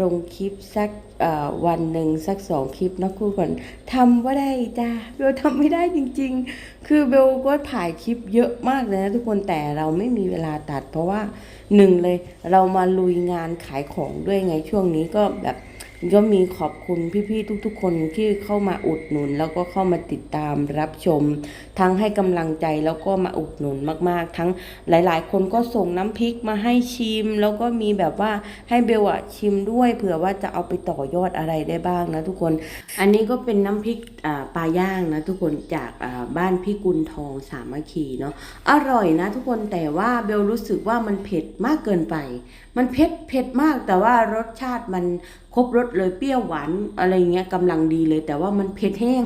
ลงคลิปสักวันหนึ่งสักสองคลิปนะคุณก่อนทำว่าได้จ้าเบลทำไม่ได้จริง ๆ คือเบลก็ถ่ายคลิปเยอะมากเลยนะทุกคนแต่เราไม่มีเวลาตัด เพราะว่าหนึ่งเลยเรามาลุยงานขายของด้วยไงช่วงนี้ก็แบบ ก็มีขอบคุณพี่ๆทุกๆ คนที่เข้ามาอุดหนุน แล้วก็เข้ามาติดตามรับชม ทั้งให้กำลังใจแล้วก็มาอุดหนุนมากๆ ทั้งหลายๆ คนก็ส่งน้ำพริกมาให้ชิม แล้วก็มีแบบว่าให้เบลอะชิมด้วย เผื่อว่าจะเอาไปต่อยอดอะไรได้บ้างนะทุกคน อันนี้ก็เป็นน้ำพริกปลาย่างนะทุกคนจากบ้านพี่กุลทองสามัคคีเนาะอร่อยนะทุกคนแต่ว่าเบลรู้สึกว่ามันเผ็ดมากเกินไป มันเผ็ดเผ็ดมากแต่ว่ารสชาติมันครบรสเลยเปรี้ยวหวานอะไรเงี้ยกำลังดีเลย แต่ว่ามันเผ็ดแห้ง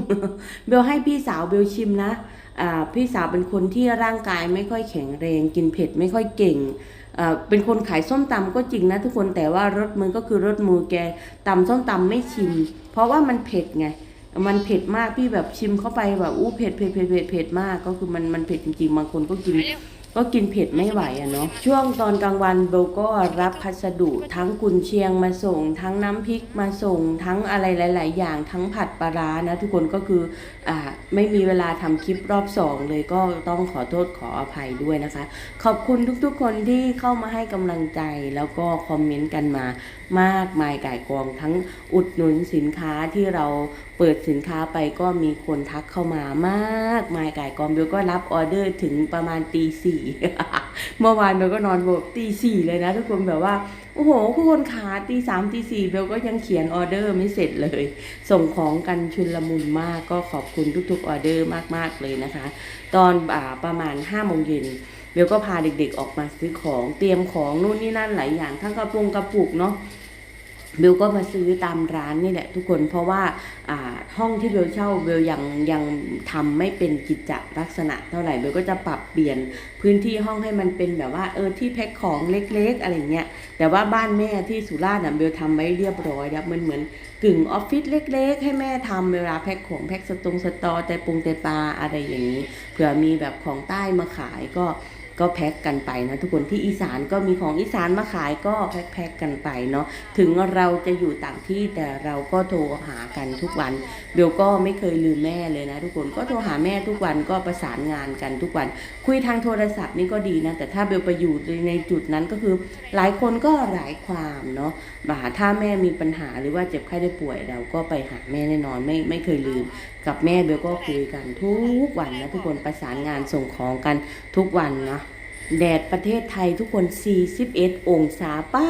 เบลให้พี่สาวเบลชิมนะอ่าพี่สาวเป็นคนที่ร่างกายไม่ค่อยแข็งแรงกินเผ็ดไม่ค่อยเก่งอ่าเป็นคนขายส้มตำก็จริงนะทุกคนแต่ว่ารสมือก็คือรสมือแกตำส้มตำไม่ชิม เพราะว่ามันเผ็ดไงมันเผ็ดมากพี่แบบชิมเข้าไปแบบอู้เผ็ดเผ็ดเผ็ดเผ็ดเผ็ดมากก็คือมันมันเผ็ดจริงๆบางคนก็กิน ก็กินเผ็ดไม่ไหวอะเนาะช่วงตอนกลางวันเบลก็รับพัสดุทั้งกุนเชียงมาส่ง ทั้งน้ำพริกมาส่ง ทั้งอะไรหลาย ๆ อย่างทั้งผัดปลาร้านะทุกคนก็คืออ่าไม่มีเวลาทำคลิปรอบสองเลยก็ต้องขอโทษขออภัยด้วยนะคะ ขอบคุณทุกๆคนที่เข้ามาให้กำลังใจแล้วก็คอมเมนต์กันมามากมายก่ายกองทั้งอุดหนุนสินค้าที่เราเปิดสินค้าไปก็มีคนทักเข้ามามากมายก่ายกองเบลก็รับออเดอร์ถึงประมาณตีสี่เมื่อวานเบลก็นอนแบบตีสี่เลยนะทุกคนแบบว่า โอ้โหทุกคนขาตีสามตีสี่เบลก็ยังเขียนออเดอร์ไม่เสร็จเลย ส่งของกันชุนละมุนมากก็ขอบคุณทุกๆออเดอร์มากๆเลยนะคะ ตอนอประมาณห้าโมงเย็นเบลก็พาเด็กๆออกมาซื้อของเตรียมของนู่นนี่นั่นหลายอย่างทั้งกระปุงกระปุกเนาะ เบลก็มาซื้อตามร้านนี่แหละทุกคนเพราะว่าห้องที่เบลเช่าเบลยังยังทำไม่เป็นกิจจลักษณะเท่าไหร่เบลก็จะปรับเปลี่ยนพื้นที่ห้องให้มันเป็นแบบว่าเออที่แพ็คของเล็กๆอะไรเงี้ยแต่ว่าบ้านแม่ที่สุราษฎร์น่ะเบลทำไว้เรียบร้อยแล้วมันเหมือนกึ่งออฟฟิศเล็ก ๆ ให้แม่ทำเวลาแพ็คของแพ็คสตรงสตอแต่ปรุงแต่ปลาอะไรอย่างนี้เผื่อมีแบบของใต้มาขายก็ ก็แพ็กกันไปนะทุกคนที่อีสานก็มีของอีสานมาขายก็แพ็คแพ็กกันไปเนาะถึงเราจะอยู่ต่างที่แต่เราก็โทรหากันทุกวันเบลก็ไม่เคยลืมแม่เลยนะ ทุกคนก็โทรหาแม่ทุกวันก็ประสานงานกันทุกวัน คุยทางโทรศัพท์นี่ก็ดีนะ แต่ถ้าเบลไปอยู่ในจุดนั้นก็คือ หลายคนก็หลายความเนาะบ่าถ้าแม่มีปัญหาหรือว่าเจ็บไข้ได้ป่วยเราก็ไปหาแม่แน่นอนไม่ไม่เคยลืม กับแม่เบลก็คุยกันทุกวันนะทุกคนประสานงานส่งของกันทุกวันนะแดดประเทศไทยทุกคน 41 องศาป้า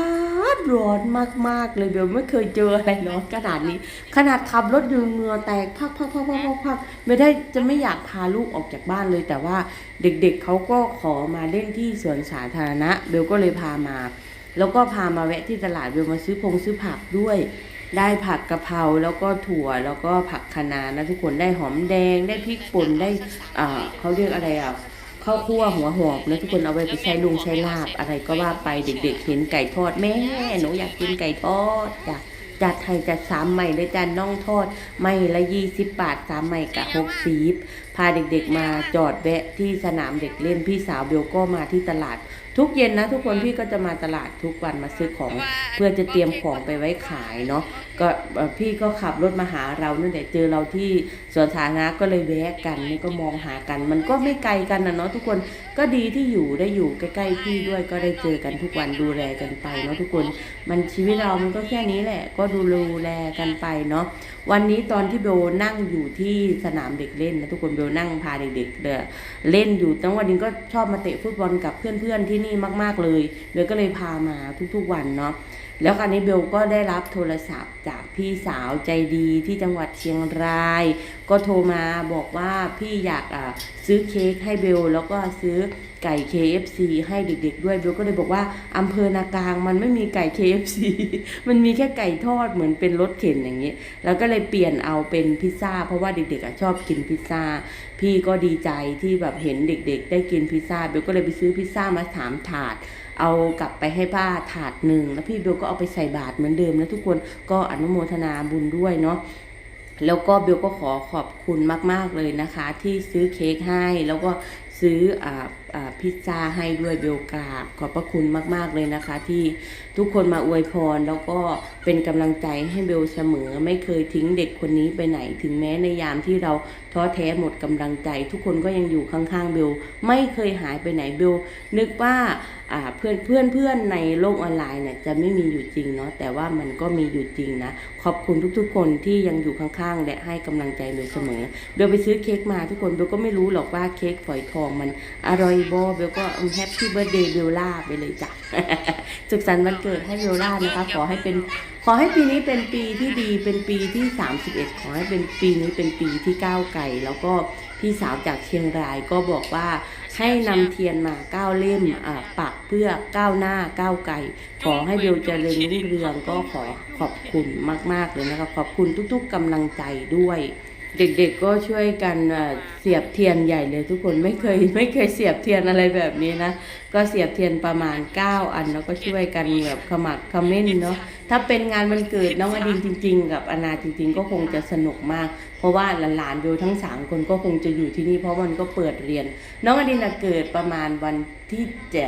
ดร้อนมากๆเลยเบลไม่เคยเจออะไรร้อนขนาดนี้ ขนาดขับรถอยู่เหงื่อแตกพักพักพักพักพักพักไม่ได้จะไม่อยากพาลูกออกจากบ้านเลย แต่ว่าเด็กๆเขาก็ขอมาเล่นที่สวนสาธารณะ เบลก็เลยพามา แล้วก็พามาแวะที่ตลาดเบลมาซื้อพงซื้อผักด้วย ได้ผักกะเพราแล้วก็ถั่วแล้วก็ผักคะน้านะทุกคนได้หอมแดงได้พริกป่นได้อ่าเขาเรียกอะไรอะข้าวคั่วหัวหอมแล้วทุกคนเอาไปไปใช้ลุงใช้ลาบอะไรก็ว่าไปเด็กๆเห็นไก่ทอดแม่หนูอยากกินไก่ทอดจ้ะจัดไทยจัดสามใหม่เลยจ้าน่องทอดไม่ละยี่สิบบาทสามใหม่กับหกสีบพาเด็กๆมาจอดแวะที่สนามเด็กเล่นพี่สาวเบลก็มาที่ตลาด ทุกเย็นนะทุกคนพี่ก็จะมาตลาดทุกวันมาซื้อของ เพื่อจะเตรียมของไปไว้ขายเนาะก็เอ่อพี่ก็ขับรถมาหาเรานั่นแหละเจอเราที่สวนสาธารณะก็เลยแวะกันนี่ก็มองหากัน มันก็ไม่ไกลกันนะเนาะทุกคนก็ดีที่อยู่ได้อยู่ใกล้ๆพี่ด้วยก็ได้เจอกันทุกวันดูแลกันไปเนาะทุกคนมันชีวิตเรามันก็แค่นี้แหละ ก็ดูแลกันไปเนาะวันนี้ตอนที่เบลนั่งอยู่ที่สนามเด็กเล่นนะทุกคนเบลนั่งพาเด็กๆเดอเล่นอยู่ตั้งวันนี้ก็ชอบมาเตะฟุตบอลกับเพื่อนๆที่นี่มาก ๆเลยเบลก็เลยพามาทุกๆวันเนาะแล้วคราวนี้เบลก็ได้รับโทรศัพท์จากพี่สาวใจดีที่จังหวัดเชียงราย ก็โทรมาบอกว่าพี่อยากอ่าซื้อเค้กให้เบลแล้วก็ซื้อ ไก่ KFC ให้เด็ก ๆ ด้วยเบลก็เลยบอกว่าอำเภอนากลางมันไม่มีไก่ KFC มันมีแค่ไก่ทอดเหมือนเป็นรถเข็นอย่างนี้แล้วก็เลยเปลี่ยนเอาเป็นพิซซ่า เพราะว่าเด็กๆชอบกินพิซซ่า พี่ก็ดีใจที่แบบเห็นเด็ก ๆ ได้กินพิซซ่าเบลก็เลยไปซื้อพิซซ่ามาสามถาดเอากลับไปให้ป้าถาดหนึ่งแล้วพี่เบลก็เอาไปใส่บาตรเหมือนเดิมนะทุกคนก็อนุโมทนาบุญด้วยเนาะแล้วก็เบลก็ขอขอบคุณมาก ๆ เลยนะคะ ที่ซื้อเค้กให้แล้วก็ซื้ออ่าอ่า พิซซ่าให้ด้วยเบลกราบขอบพระคุณมาก ๆ เลยนะคะ ที่ทุกคนมาอวยพร แล้วก็เป็นกำลังใจให้เบลเสมอ ไม่เคยทิ้งเด็กคนนี้ไปไหน ถึงแม้ในยามที่เราท้อแท้หมดกำลังใจ ทุกคนก็ยังอยู่ข้างๆเบลไม่เคยหายไปไหนเบลนึกว่าเพื่อนเพื่อนเพื่อนในโลกออนไลน์เนี่ยจะไม่มีอยู่จริงเนาะแต่ว่ามันก็มีอยู่จริงนะ ขอบคุณทุกๆ คนที่ยังอยู่ข้างๆ และให้กำลังใจเบลเสมอเบลไปซื้อเค้กมาทุกคนเบลก็ไม่รู้หรอกว่าเค้กฝอยทองมันอร่อยบ่เบลก็แฮปปี้เบิร์ดเดย์เบลล่าไปเลยจ้ะสุขสันต์วันเกิดให้เบลล่านะคะ ขอให้เป็นขอให้ปีนี้เป็นปีที่ดีเป็นปีที่ 31 ขอให้เป็นปีนี้เป็นปีที่ก้าวไกลแล้วก็พี่สาวจากเชียงรายก็บอกว่าให้นำเทียนมาก้าวเล่มอ่าปักเพื่อก้าวหน้าก้าวไกลขอให้เบลเจริญรุ่งเรืองก็ขอขอบคุณมาก ๆ เลยนะคะขอบคุณทุกๆกำลังใจด้วย เด็กๆก็ช่วยกันเสียบเทียนใหญ่เลยทุกคนไม่เคยไม่เคยเสียบเทียนอะไรแบบนี้นะ ก็เสียบเทียนประมาณ 9 อันแล้วก็ช่วยกันแบบขมักขม้นเนาะถ้าเป็นงานวันเกิดน้องอดินจริง ๆ กับอนาจริง ๆ ก็คงจะสนุกมาก เพราะว่าหลานๆโดยทั้งสามคนก็คงจะอยู่ที่นี่เพราะมันก็เปิดเรียน น้องอดินน่ะเกิดประมาณวันที่จะ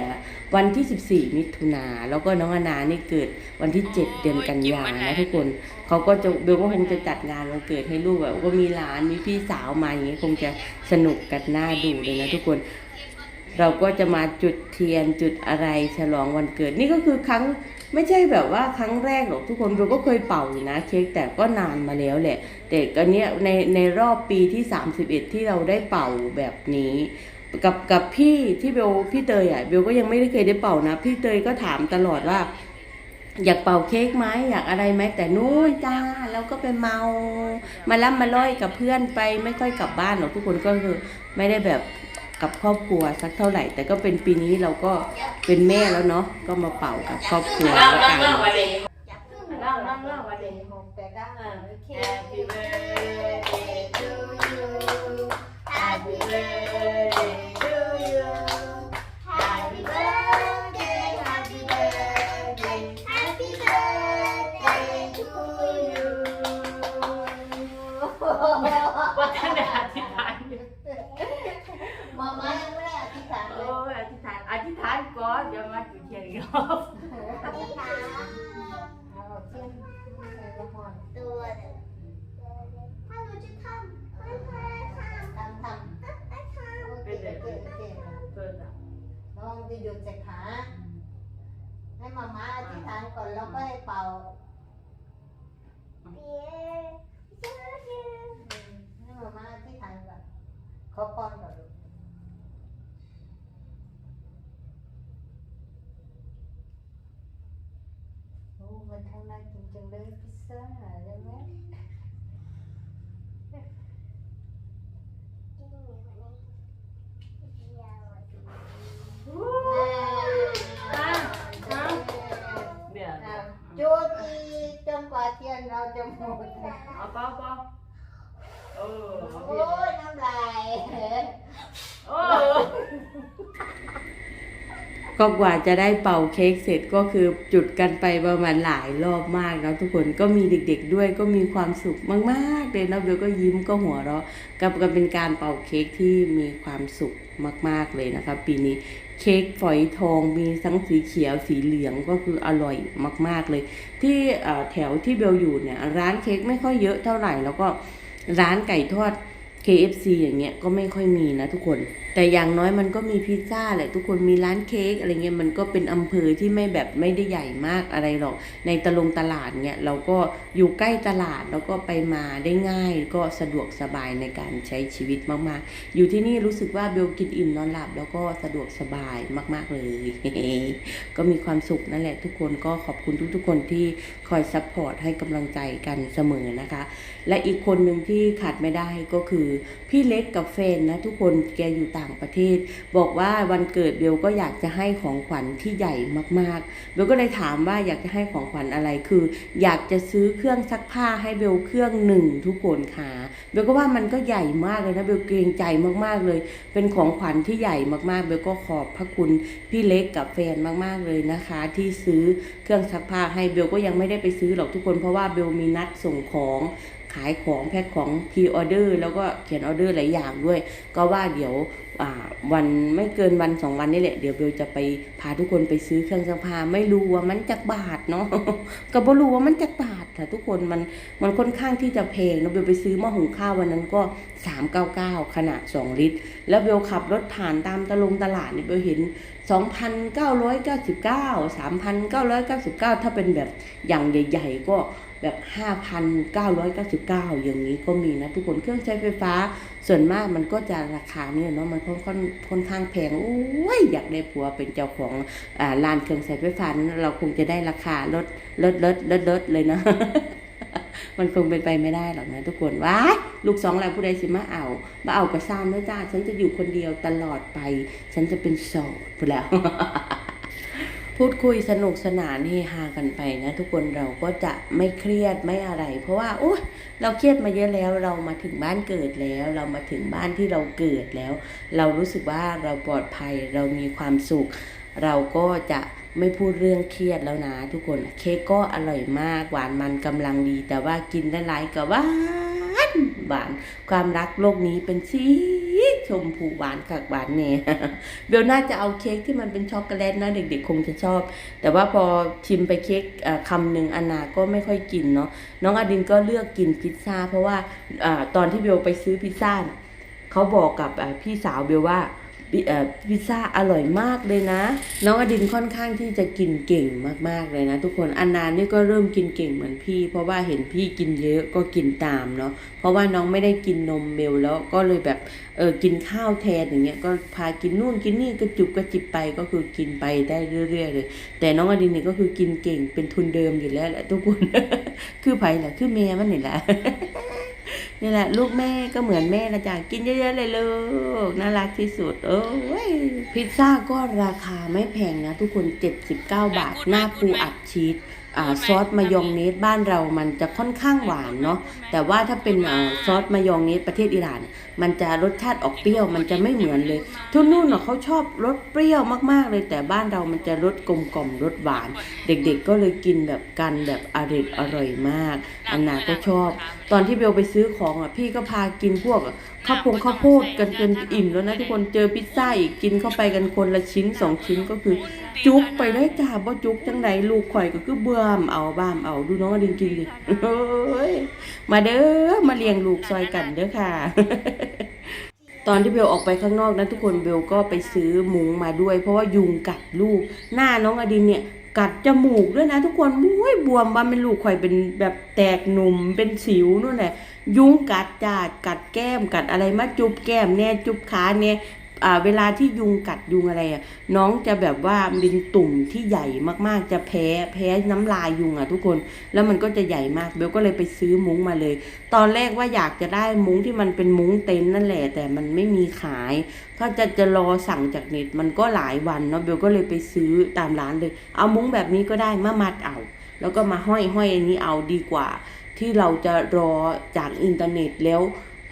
วันที่ 14 มิถุนาแล้วก็น้องอนานี่เกิดวันที่ 7 เดือนกันยายนะทุกคน เขาก็จะเบลก็คงจะจัดงานวันเกิดให้ลูกแบบก็มีหลานมีพี่สาวมาอย่างเงี้ยคงจะสนุกกันหน้าดูเลยนะทุกคนเราก็จะมาจุดเทียนจุดอะไรฉลองวันเกิด นี่ก็คือครั้งไม่ใช่แบบว่าครั้งแรกหรอกทุกคนเบลก็เคยเป่าอยู่นะเค้กแต่ก็นานมาแล้วแหละ แต่ก็เนี้ยในในรอบปีที่ 31 ที่เราได้เป่าแบบนี้ กับกับพี่ที่เบลพี่เตยอะเบลก็ยังไม่ได้เคยได้เป่านะ พี่เตยก็ถามตลอดว่า อยากเป่าเค้กไหมอยากอะไรไหมแต่นู้นจ้าแล้วก็ไปเมา มาล่ำมาล่อยกับเพื่อนไปไม่ค่อยกลับบ้านหรอกทุกคนก็คือไม่ได้แบบกับครอบครัวสักเท่าไหร่ แต่ก็เป็นปีนี้เราก็เป็นแม่แล้วเนาะก็มาเป่ากับครอบครัวแล้วกันเล่ ธิษฐานก่อนเดี๋ยวมาจุดเทียนอีกรอบเอาเทียนใส่ละครตัวหนึ่งถ้าหนูจะทำไม่เคยททำทำำไม่ทโอเคโอเคโอเคเพิ่นอะน้องจะหยุดจากขาให้มาม่าอธิษฐานก่อนแล้วก็ให้เป่าให้มาม่าอธิษฐานก่อนขอพรก่อนลูก โอ้มันทำน่ากินจังเลยพิซซ่าใช่ไหม ก็กว่าจะได้เป่าเค้กเสร็จก็คือจุดกันไปประมาณหลายรอบมากแล้วทุกคนก็มีเด็กๆด้วยก็มีความสุขมากๆเลยนะเบลก็ยิ้มก็หัวเราะกับกับเป็นการเป่าเค้กที่มีความสุขมากๆเลยนะคะปีนี้เค้กฝอยทองมีทั้งสีเขียวสีเหลืองก็คืออร่อยมาก ๆเลย ที่แถวที่เบลอยู่เนี่ยร้านเค้กไม่ค่อยเยอะเท่าไหร่แล้วก็ร้านไก่ทอด KFC อย่างเงี้ยก็ไม่ค่อยมีนะทุกคน แต่อย่างน้อยมันก็มีพิซซ่าแหละทุกคนมีร้านเค้กอะไรเงี้ยมันก็เป็นอำเภอที่ไม่แบบไม่ได้ใหญ่มากอะไรหรอก ในตะลงตลาดเนี่ยเราก็อยู่ใกล้ตลาดแล้วก็ไปมาได้ง่าย ก็สะดวกสบายในการใช้ชีวิตมากๆ อยู่ที่นี่รู้สึกว่าเบลกินอิ่มนอนหลับ แล้วก็สะดวกสบายมาก ๆเลย ก็มีความสุขนั่นแหละทุกคนก็ขอบคุณทุกๆคนที่คอยซัพพอร์ตให้กำลังใจกันเสมอนะคะ และอีกคนหนึ่งที่ขาดไม่ได้ก็คือ พี่เล็กกับแฟนนะทุกคนแกอยู่ต่างประเทศ บอกว่าวันเกิดเบลก็อยากจะให้ของขวัญที่ใหญ่มากๆเบลก็เลยถามว่าอยากจะให้ของขวัญอะไรคือ อยากจะซื้อเครื่องซักผ้าให้เบลเครื่องหนึ่งทุกคนค่ะเบลก็ว่ามันก็ใหญ่มากเลยนะเบลเกรงใจมากๆเลย เป็นของขวัญที่ใหญ่มากๆเบลก็ขอบพระคุณพี่เล็กกับแฟนมากๆเลยนะคะ ที่ซื้อเครื่องซักผ้าให้เบลก็ยังไม่ได้ไปซื้อหรอกทุกคนเพราะว่าเบลมีนัดส่งของายของแพ็คของพรีออเดอร์แล้วก็เขียนออเดอร์หลายอย่างด้วย ก็ว่าเดี๋ยววันไม่เกินวันสองวันนี่แหละ เดี๋ยวเบลจะไปพาทุกคนไปซื้อเครื่องซักผ้าไม่รู้ว่ามันจักบาทเนาะก็บ่รู้ว่ามันจักบาทค่ทุกคนมันมันค่อนข้างที่จะแพงเนาะเบลไปซื้อหม้อหุงข้าววันนั้นก็399ขนาด2ลิตร แล้วเบลขับรถผ่านตามตะลงตลาดเนี่ยเบลเห็น2,999 3,999ถ้าเป็นแบบอย่างใหญ่ ๆ ก็ แบบ 5,999 อย่างนี้ก็มีนะทุกคนเครื่องใช้ไฟฟ้า ส่วนมากมันก็จะราคาเนี่ยเนาะมันค่อนค่อนค่อนข้างแพงโอ้ยอยากได้ผัวเป็นเจ้าของอ่าร้านเครื่องใช้ไฟฟ้านั้นเราคงจะได้ราคาลดลดลดลดลดเลยนะมันคงเป็นไปไม่ได้หรอกนะทุกคนว้าลูกสองแล้วผู้ใดสิมาเอามาเอากระซ่ามนะจ้า ฉันจะอยู่คนเดียวตลอดไป ฉันจะเป็นโสดไปแล้ว พูดคุยสนุกสนานเฮฮากันไปนะทุกคนเราก็จะไม่เครียดไม่อะไร เพราะว่าโอ้เราเครียดมาเยอะแล้วเรามาถึงบ้านเกิดแล้ว เรามาถึงบ้านที่เราเกิดแล้ว เรารู้สึกว่าเราปลอดภัยเรามีความสุข เราก็จะไม่พูดเรื่องเครียดแล้วนะทุกคนเค้กก็อร่อยมาก หวานมันกำลังดี แต่ว่ากินได้หลายก็หวานหวานความรักโลกนี้เป็นสี ชมพูหวานคักหวานเนี่ยเบลน่าจะเอาเค้กที่มันเป็นช็อกโกแลตนะเด็กๆ คงจะชอบ แต่ว่าพอชิมไปเค้กคำหนึ่งอนาก็ไม่ค่อยกินเนาะน้องอดินก็เลือกกินพิซซ่า เพราะว่าอตอนที่เบลไปซื้อพิซซ่าเขาบอกกับพี่สาวเบลว่า พิซซ่าอร่อยมากเลยนะ น้องอดินค่อนข้างที่จะกินเก่งมากๆเลยนะ ทุกคนอันนานี่ก็เริ่มกินเก่งเหมือนพี่ เพราะว่าเห็นพี่กินเยอะก็กินตามเนาะเพราะว่าน้องไม่ได้กินนมเมลแล้วก็เลยแบบเออกินข้าวแทนอย่างเงี้ยก็พากินนู่นกินนี่กระจุบกระจิบไปก็คือกินไปได้เรื่อย ๆ เลย แต่น้องอดินเนี่ยก็คือกินเก่งเป็นทุนเดิมอยู่แล้วแหละทุกคน คือไผ่แหละคือแม่มันนี่แหละ นี่แหละ ลูกแม่ก็เหมือนแม่ละจ้ะกินเยอะๆเลยลูกน่ารักที่สุดโอ้ยพิซซ่าก็ราคาไม่แพงนะ ทุกคน79บาท หน้าปูอัดชีสอ่าซอสมายองเนสบ้านเรามันจะค่อนข้างหวานเนาะแต่ว่าถ้าเป็นอ่าซอสมายองเนสประเทศอิหร่าน มันจะรสชาติออกเปรี้ยวมันจะไม่เหมือนเลยทุกนู่นเนาะเขาชอบรสเปรี้ยวมากๆ เลยแต่บ้านเรามันจะรสกลมกล่อมรสหวาน เด็กๆก็เลยกินแบบกันแบบอร่อยอร่อยมาก อันนาก็ชอบ ตอนที่เบลไปซื้อของอะพี่ก็พากินพวกข้าวโพงข้าวโพดกันจนอิ่มแล้วนะทุกคนเจอพิซซ่าอีกกินเข้าไปกันคนละชิ้นสองชิ้นก็คือจุกไปเลยจ้าบ่จุกจังใดลูกข่อยก็คือเบื่อมเอาบ้ามเอาดูน้องดินกินดิโอ้ยมาเด้อมาเลี้ยงลูกซอยกันเด้อค่ะตอนที่เบลออกไปข้างนอกนะทุกคนเบลก็ไปซื้อมุ้งมาด้วย เพราะว่ายุงกัดลูก หน้าน้องอดินเนี่ยกัดจมูกด้วยนะ ทุกคนมุ้ยบวมบ้านเป็นลูกข่อยเป็นแบบแตกหนุ่มเป็นสิวนู่นแหละยุงกัดจาดกัดแก้มกัดอะไรมาจุบแก้มเนี่ยจุบขาเนี่ย เวลาที่ยุงกัดยุงอะไรอะน้องจะแบบว่าเป็นตุ่มที่ใหญ่มากๆ จะแพ้แพ้น้ำลายยุงอะทุกคน แล้วมันก็จะใหญ่มากเบลก็เลยไปซื้อมุ้งมาเลย ตอนแรกว่าอยากจะได้มุ้งที่มันเป็นมุ้งเต็นท์นั่นแหละ แต่มันไม่มีขายถ้าจะจะรอสั่งจากเน็ตมันก็หลายวันเนาะเบลก็เลยไปซื้อตามร้านเลย เอามุ้งแบบนี้ก็ได้มามัดเอา แล้วก็มาห้อยห้อยอันนี้เอาดีกว่า ที่เราจะรอจากอินเทอร์เน็ตแล้ว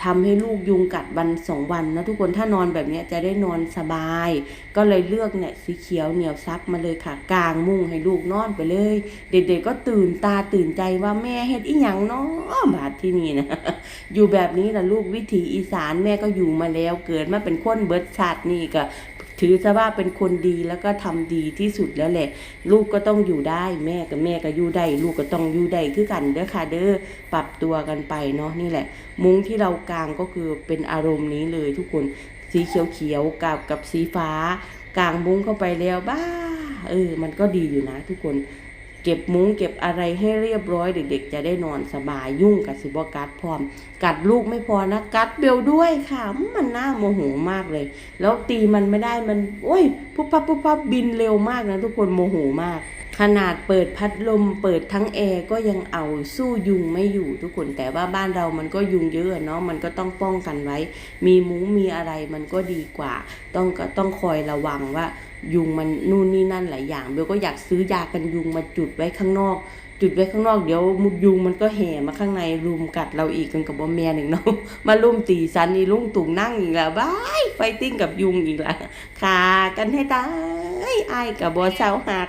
ทำให้ลูกยุงกัดวันสองวันนะทุกคนถ้านอนแบบนี้จะได้นอนสบาย ก็เลยเลือกเนี่ยสีเขียวเหนียวซับมาเลยค่ะกลางมุ้งให้ลูกนอนไปเลย เด็กๆก็ตื่นตาตื่นใจว่าแม่เฮ็ดอีหยังเนาะบาดที่นี่นะอยู่แบบนี้ละลูกวิถีอีสานแม่ก็อยู่มาแล้วเกิดมาเป็นคนเบิร์ดชาตินี่ก็ ถือซะว่าเป็นคนดีแล้วก็ทำดีที่สุดแล้วแหละ ลูกก็ต้องอยู่ได้แม่กับแม่ก็อยู่ได้ลูกก็ต้องอยู่ได้คือกันเด้อค่ะเด้อปรับตัวกันไปเนาะนี่แหละ มุ้งที่เรากางก็คือเป็นอารมณ์นี้เลยทุกคนสีเขียวเขียวๆกับกับสีฟ้ากางมุ้งเข้าไปแล้วบ้าเออ มันก็ดีอยู่นะทุกคนเก็บมุ้งเก็บอะไรให้เรียบร้อยเด็ก ๆ จะได้นอนสบายยุ่งกับสิบกัดพร้อมกัดลูกไม่พอนะกัดเบลด้วยค่ะ มันน่าโมโหมากเลย แล้วตีมันไม่ได้มันโอ้ยปุ๊บปั๊บปุ๊บปั๊บบินเร็วมากนะทุกคนโมโหมาก ขนาดเปิดพัดลม เปิดทั้งแอร์ก็ยังเอาสู้ยุงไม่อยู่ทุกคนแต่ว่าบ้านเรามันก็ยุงเยอะเนาะมันก็ต้องป้องกันไว้ มีมุ้งมีอะไรมันก็ดีกว่า ต้องก็ต้องคอยระวังว่ายุงมันนู่นนี่นั่นหลายอย่างเบลก็อยากซื้อยากันยุงมาจุดไว้ข้างนอก จุดไว้ข้างนอกเดี๋ยวมุดยุงมันก็แห่มาข้างในรุมกัดเราอีกกันกับบ่แม่หนึ่งเนาะมารุมตีซันนี่ลุงตุงนั่งอีกแล้วบายไฟติ้งกับยุงอีกแล้วขากันให้ตายไอ้ายกับบอเช้าหัก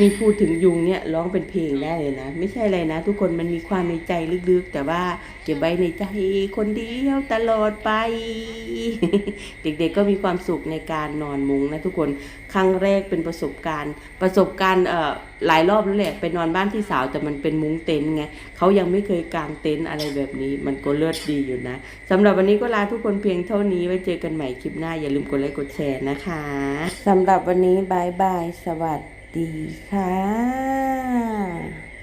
มีพูดถึงยุงเนี่ยร้องเป็นเพลงได้เลยนะไม่ใช่อะไรนะ ทุกคนมันมีความในใจลึกๆ แต่ว่าเก็บไว้ในใจคนเดียวตลอดไป เด็กๆก็มีความสุขในการนอนมุ้งนะทุกคนครั้งแรกเป็นประสบการณ์ ประสบการณ์เอ่อหลายรอบแล้วแหละไปนอนบ้านพี่สาวแต่มันเป็นมุ้งเต็นท์ไงเขายังไม่เคยกางเต็นท์อะไรแบบนี้ มันก็เลิศดีอยู่นะสำหรับวันนี้ก็ลาทุกคนเพียงเท่านี้ไว้เจอกันใหม่คลิปหน้าอย่าลืมกดไลค์กดแชร์นะคะสำหรับวันนี้บายบายสวัสดี ดีค่ะ